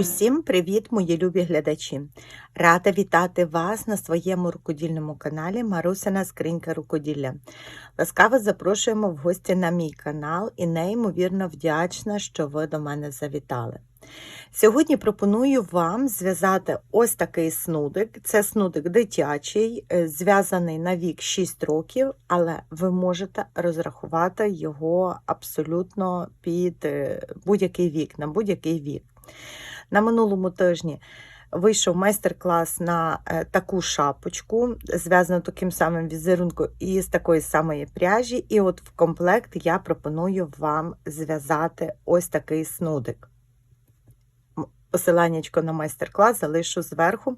Усім привіт, мої любі глядачі! Рада вітати вас на своєму рукодільному каналі Марусина Скринька Рукоділля. Ласкаво запрошуємо в гості на мій канал і неймовірно вдячна, що ви до мене завітали. Сьогодні пропоную вам зв'язати ось такий снудик. Це снудик дитячий, е, зв'язаний на вік 6 років, але ви можете розрахувати його абсолютно під е, будь-який вік, на будь-який вік. На минулому тижні вийшов майстер-клас на е, таку шапочку, зв'язану таким самим візерунком і з такої самої пряжі. І от в комплект я пропоную вам зв'язати ось такий снудик. Посиланнячко на майстер-клас залишу зверху,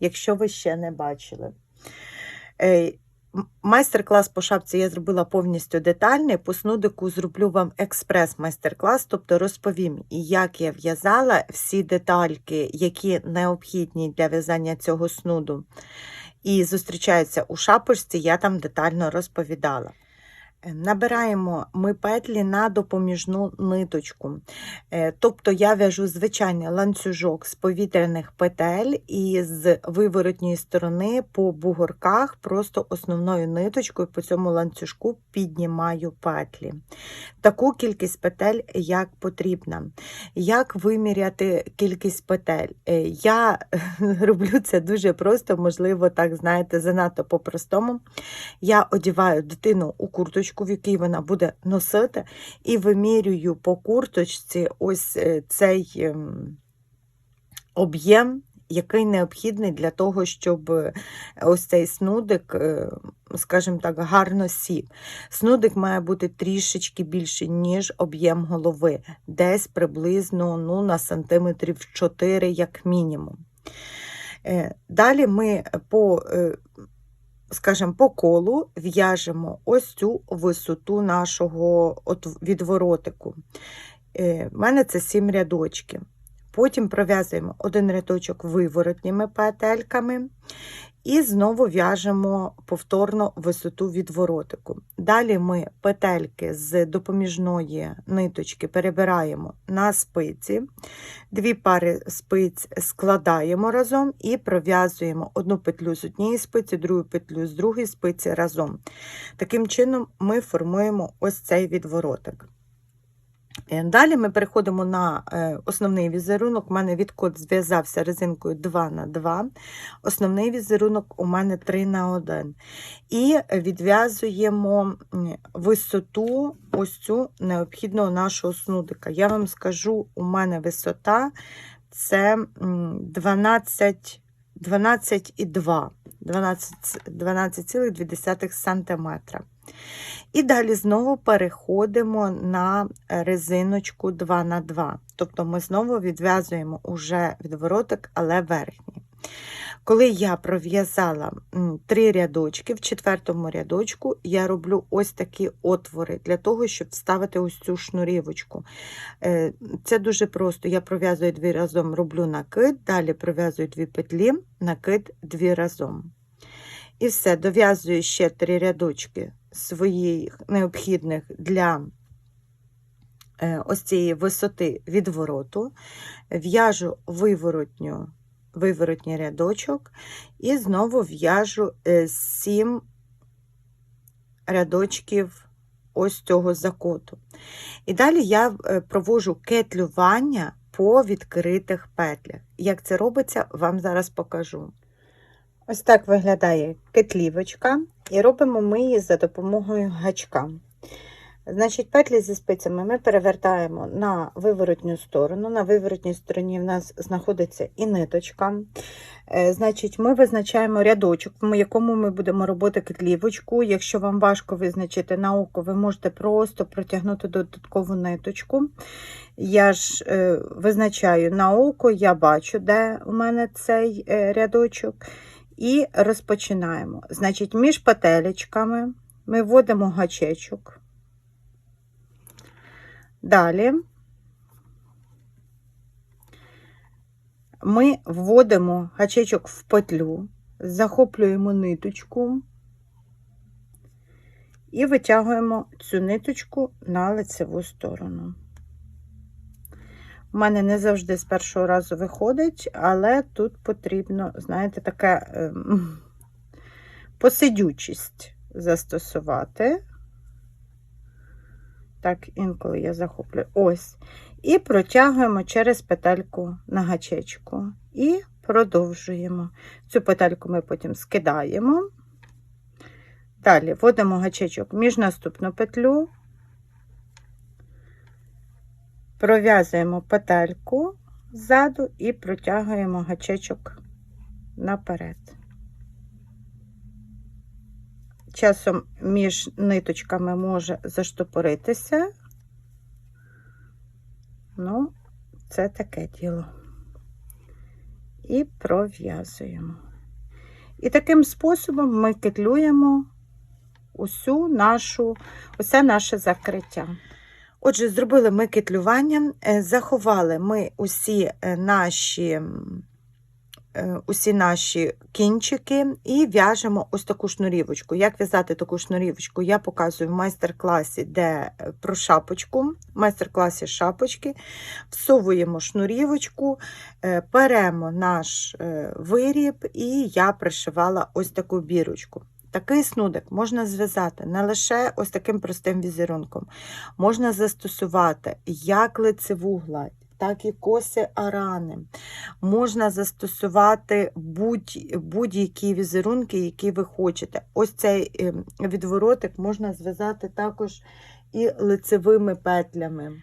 якщо ви ще не бачили. Е, Майстер-клас по шапці я зробила повністю детальний. По снудику зроблю вам експрес-майстер-клас, тобто розповім, як я в'язала всі детальки, які необхідні для в'язання цього снуду. І зустрічаються у шапочці, я там детально розповідала. Набираємо ми петлі на допоміжну ниточку. Е, тобто я в'яжу звичайний ланцюжок з повітряних петель і з виворотньої сторони по бугорках просто основною ниточкою по цьому ланцюжку піднімаю петлі. Таку кількість петель, як потрібна. Як виміряти кількість петель? Е, я роблю це дуже просто, можливо, так, знаєте, занадто по-простому. Я одіваю дитину у курточку курточку, в якій вона буде носити, і вимірюю по курточці ось е, цей ем, об'єм, який необхідний для того, щоб е, ось цей снудик, е, скажімо так, гарно сів. Снудик має бути трішечки більше, ніж об'єм голови, десь приблизно ну, на сантиметрів 4, як мінімум. Далі ми по скажімо, по колу в'яжемо ось цю висоту нашого відворотику. У е, мене це 7 рядочків. Потім пров'язуємо один рядочок виворотніми петельками і знову в'яжемо повторно висоту відворотику. Далі ми петельки з допоміжної ниточки перебираємо на спиці, дві пари спиць складаємо разом і пров'язуємо одну петлю з однієї спиці, другу петлю з другої спиці разом. Таким чином, ми формуємо ось цей відворотик. Е, далі ми переходимо на е, основний візерунок. У мене відкот зв'язався резинкою 2х2. Основний візерунок у мене 3х1. І відв'язуємо висоту ось цю необхідного нашого снудика. Я вам скажу, у мене висота це 12 12,2 12,2 см. І далі знову переходимо на резиночку 2х2. Тобто ми знову відв'язуємо уже відвороток, але верхній. Коли я пров'язала три рядочки, в четвертому рядочку я роблю ось такі отвори для того, щоб вставити ось цю шнурівочку. Е, це дуже просто. Я пров'язую дві разом, роблю накид, далі пров'язую дві петлі, накид дві разом. І все, дов'язую ще три рядочки своїх необхідних для е, ось цієї висоти відвороту, в'яжу виворотню, виворотній рядочок і знову в'яжу 7 е, рядочків ось цього закоту. І далі я е, провожу кетлювання по відкритих петлях. Як це робиться, вам зараз покажу. Ось так виглядає кетлівочка, і робимо ми її за допомогою гачка. Значить, петлі зі спицями ми перевертаємо на виворотню сторону. На виворотній стороні в нас знаходиться і ниточка. Е, значить, Ми визначаємо рядочок, в якому ми будемо робити кетлівочку. Якщо вам важко визначити на око, ви можете просто протягнути додаткову ниточку. Я ж е, визначаю на око, я бачу, де у мене цей е, рядочок. І розпочинаємо. Значить, між петелечками ми вводимо гачечок. Далі ми вводимо гачечок в петлю, захоплюємо ниточку і витягуємо цю ниточку на лицеву сторону. У мене не завжди з першого разу виходить, але тут потрібно, знаєте, таке ем, посидючість застосувати. Так, інколи я захоплюю. Ось. І протягуємо через петельку на гачечку. І продовжуємо. Цю петельку ми потім скидаємо. Далі вводимо гачечок між наступну петлю, пров'язуємо петельку ззаду і протягуємо гачечок наперед. Часом між ниточками може заштопоритися. Ну, це таке діло. І пров'язуємо. І таким способом ми кетлюємо усю нашу, усе наше закриття. Отже, зробили ми кетлювання, е, заховали ми усі е, наші, е, усі наші кінчики і в'яжемо ось таку шнурівочку. Як в'язати таку шнурівочку, я показую в майстер-класі, де про шапочку, майстер-класі шапочки, всовуємо шнурівочку, беремо наш виріб, і я пришивала ось таку бірочку. Такий снудик можна зв'язати не лише ось таким простим візерунком. Можна застосувати як лицеву гладь, так і коси арани. Можна застосувати будь- будь-які візерунки, які ви хочете. Ось цей е, відворотик можна зв'язати також і лицевими петлями.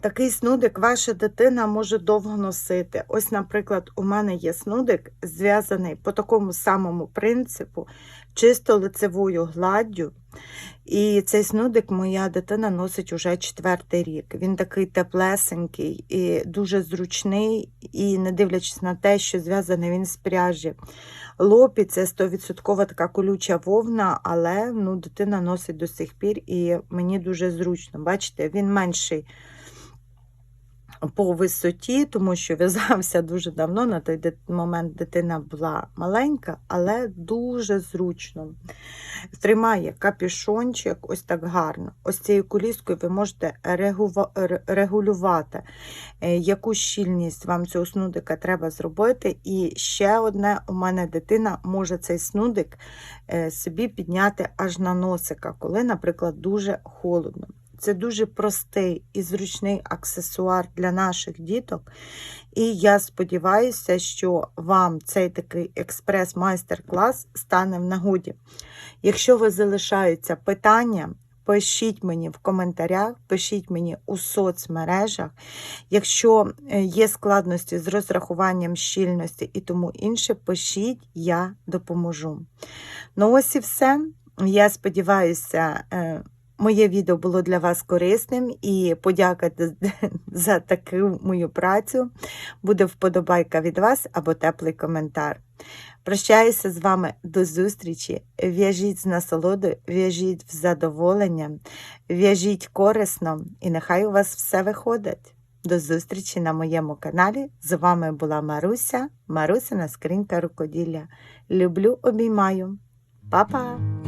Такий снудик ваша дитина може довго носити. Ось, наприклад, у мене є снудик, зв'язаний по такому самому принципу, чисто лицевою гладдю. І цей снудик моя дитина носить уже четвертий рік. Він такий теплесенький і дуже зручний, і не дивлячись на те, що зв'язаний він з пряжі. Лопі це 100% така колюча вовна, але ну, дитина носить до сих пір, і мені дуже зручно. Бачите, він менший по висоті, тому що в'язався дуже давно. На той момент дитина була маленька, але дуже зручно. Тримає капюшончик ось так гарно. Ось цією коліскою ви можете регулювати, е, яку щільність вам цього снудика треба зробити. І ще одне, у мене дитина може цей снудик е, собі підняти аж на носика, коли, наприклад, дуже холодно. Це дуже простий і зручний аксесуар для наших діток. І я сподіваюся, що вам цей такий експрес-майстер-клас стане в нагоді. Якщо ви залишаються питання, пишіть мені в коментарях, пишіть мені у соцмережах. Якщо е, є складності з розрахуванням щільності і тому інше, пишіть, я допоможу. Ну ось і все. Я сподіваюся, е, моє відео було для вас корисним і подяка за таку мою працю. Буде вподобайка від вас або теплий коментар. Прощаюся з вами до зустрічі. В'яжіть з насолодою, в'яжіть з задоволенням, в'яжіть корисно і нехай у вас все виходить. До зустрічі на моєму каналі. З вами була Маруся, Марусина скринька рукоділля. Люблю, обіймаю. Па-па!